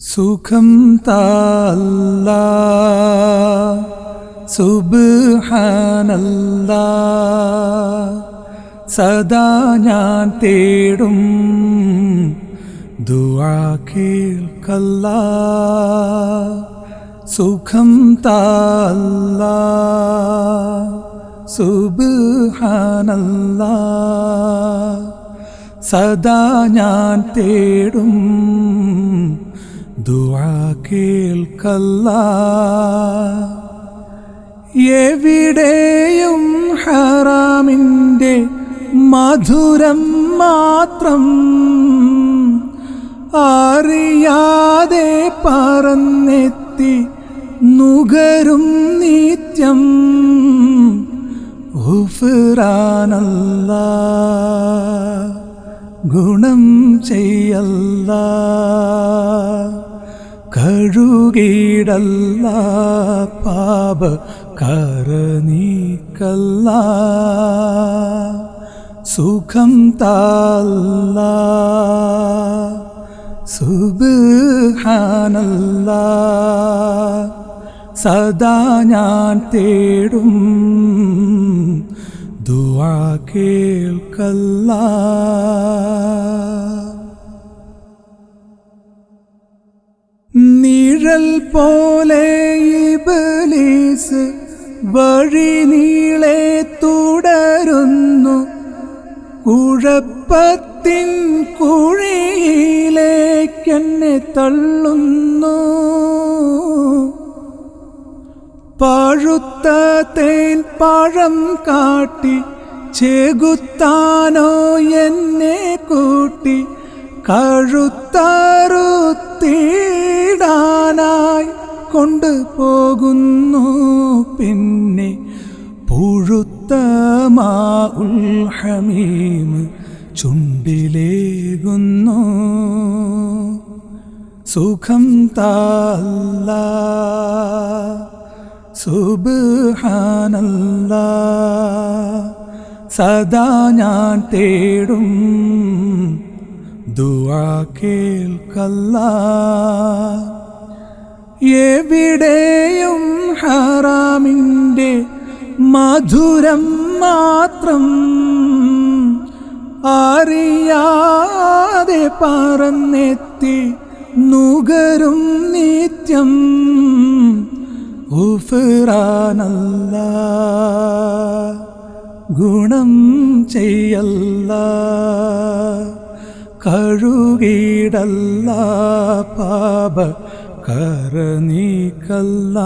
സുഖം താല്ല. സുബ്ഹാനല്ല. സദാ ഞാൻ തേടും ദുആ കേൾക്കല്ല. സുഖം താല്ല. സുബ്ഹാനല്ല. സദാ ഞാൻ തേടും ദുആ എവിടെയും ഹറാമിന്റെ മധുരം മാത്രം അറിയാതെ പറന്നെത്തി നുകരും നിത്യം ഉഫ്രാനല്ല ഗുണം ചെയ്യല്ല. കഴുകിടല്ല പാപ കരനീക്കല്ല. സുഖം താല്ല. സുബാനല്ല സദാ ഞാൻ തേടും ദുവാ കേൾക്കല്ല. നിഴൽ പോലെ ഇബലീസ് വഴി നീളെ തുടരുന്നു. കുഴപ്പത്തിൻ കുഴിയിലേക്കെന്നെ തള്ളുന്നു. പഴുത്ത തേൻ പഴം കാട്ടി ചെകുത്താനോ എന്നെ കൂട്ടി കഴുത്തറുത്തിടാനായി കൊണ്ടുപോകുന്നു പിന്നെ പുഴുത്ത ചുണ്ടിലേകുന്നു. സുഖം താല്ല. സുബാനല്ല സദാ ഞാൻ തേടും ദുവാ കേൾക്കല്ല. എവിടെയും ഹറാമിന്റെ മധുരം മാത്രം അറിയാതെ പറന്നെത്തി നുകരും നിത്യം. ഉഫറാനല്ല ഗുണം ചെയ്യല്ല കഴുകിടല്ല പാപ കരനീക്കല്ല